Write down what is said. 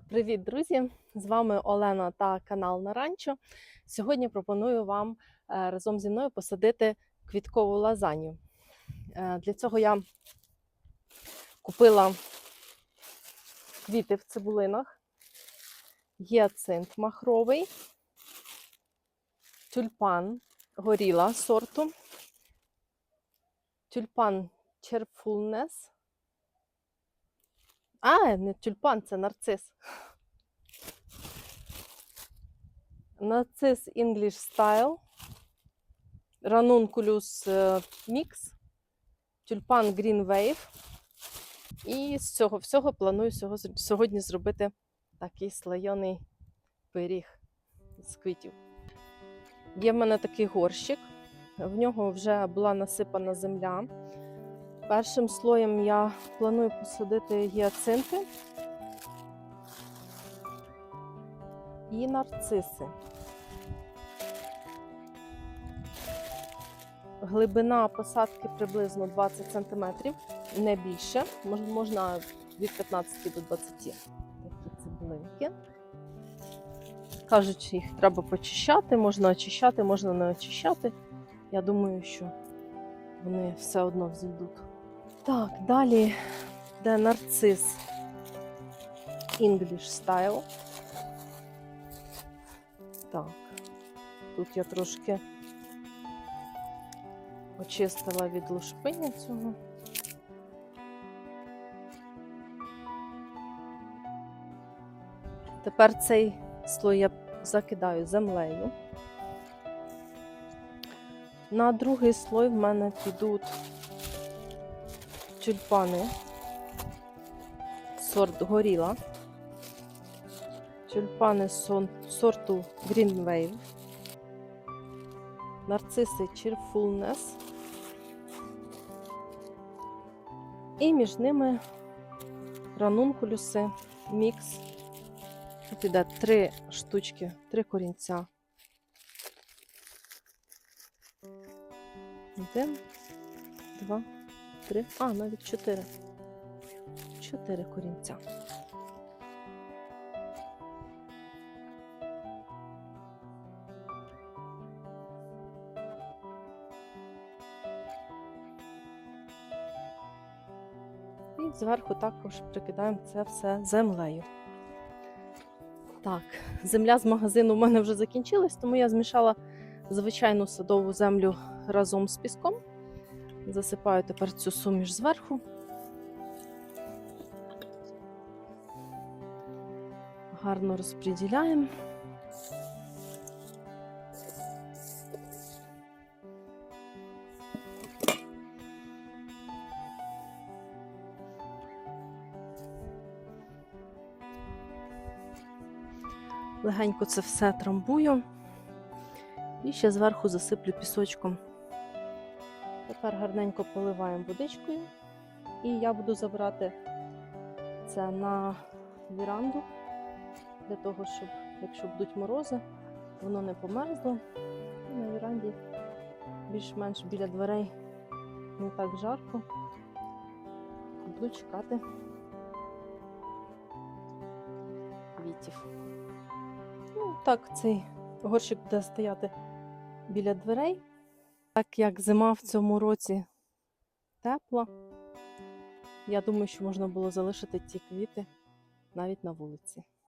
Привіт, друзі! З вами Олена та канал Наранчо. Сьогодні пропоную вам е, разом зі мною посадити квіткову лазанью. Е, Для цього я купила квіти в цибулинах, гіацинт махровий, тюльпан горіла сорту, тюльпан черфулнес. А, не тюльпан, це нарцис. Нарцис English Style, Ranunculus е, Mix, тюльпан Green Wave. І з цього всього планую сьогодні зробити такий слоєний пиріг з квітів. Є в мене такий горщик, в нього вже була насипана земля. Першим слоєм я планую посадити гіацинти і нарциси. Глибина посадки приблизно 20 см, не більше, можна від 15 до 20 такі цибулинки. Кажуть, їх треба почищати, можна очищати, можна не очищати. Я думаю, що вони все одно взійдуть. Так, далі де нарцис English Style. Так, тут я трошки очистила від лушпиня цього. Тепер цей слой я закидаю землею. На другий слой в мене підуть тюльпани сорт горіла, тюльпани сорту Green Wave, нарциси Cheerfulness і між ними ранункулюси мікс. Тут іде три штучки, три корінця. Один, два, три, а, навіть чотири. Чотири корінця. І зверху також прикидаємо це все землею. Так, земля з магазину в мене вже закінчилась, тому я змішала звичайну садову землю разом з піском. Засипаю тепер цю суміш зверху. Гарно розподіляємо. Легенько це все трамбую і ще зверху засиплю пісочком. Тепер гарненько поливаємо водичкою, і я буду забирати це на віранду для того, щоб, якщо будуть морози, воно не померзло. І на віранді більш-менш біля дверей не так жарко. Буду чекати квітів. Ну, так, цей горщик буде стояти біля дверей. Так як зима в цьому році тепла, я думаю, що можна було залишити ті квіти навіть на вулиці.